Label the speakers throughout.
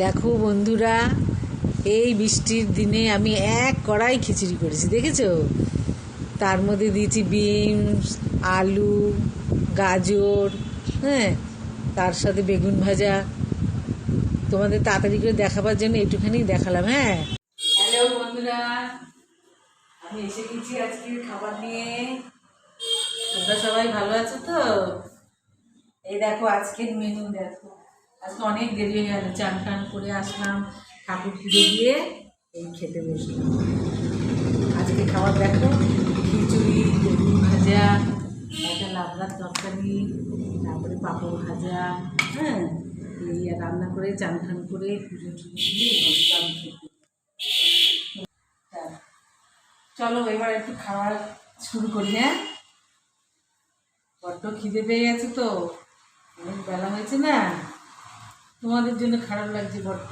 Speaker 1: দেখো বন্ধুরা, এই বৃষ্টির দিনে আমি এক কড়াই খিচুড়ি করেছি, দেখেছ? তার মধ্যে দিয়েছি বিনস, আলু, গাজর হ্যাঁ তার সাথে বেগুন ভাজা। তোমাদের তাড়াতাড়ি করে দেখাবার জন্য একটুখানি দেখালাম হ্যাঁ? হ্যালো বন্ধুরা, আমি এসে গেছি আজকে খাবার নিয়ে। তোমরা সবাই ভালো আছো তো? এই দেখো, আজকের মেনু দেখো। আজকে অনেক দেরি হয়ে গেল চান টান করে আসলাম ঠাকুর পুজো দিয়ে এই খেতে বসলাম। আজকে খাবার দেখো খিচুড়ি বেগুন ভাজা একটা লাবড়ার তরকারি তারপরে পাঁপড় ভাজা হ্যাঁ এই রান্না করে চান টান করে পুজো টুজো বসলাম তা, চলো এবার একটু খাওয়া শুরু করি হ্যাঁ? বড্ড খিদে পেয়ে গেছে তো অনেক বেলা হয়েছে না? তোমাদের জন্য খারাপ লাগছে বড্ড।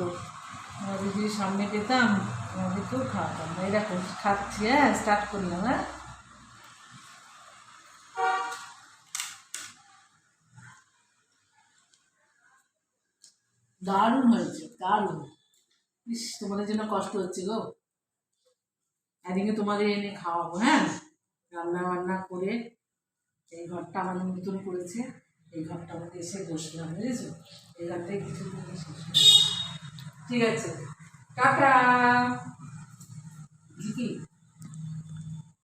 Speaker 1: তোমাদের যদি সামনে পেতাম তোমাদেরকেও খাওয়াতাম এই দেখো, খাচ্ছি হ্যাঁ স্টার্ট করলাম হ্যাঁ। দারুণ হয়েছে, দারুণ। ইস, তোমাদের জন্য কষ্ট হচ্ছে গো। একদিকে তোমাদের এনে খাওয়াবো হ্যাঁ। রান্না বান্না করে এই ঘরটা আমার নতুন করেছে, এই ঘরটা আমাকে এসে বসলাম, বুঝেছ? এই ঘরটাই কিছু। ঠিক আছে টাটা কি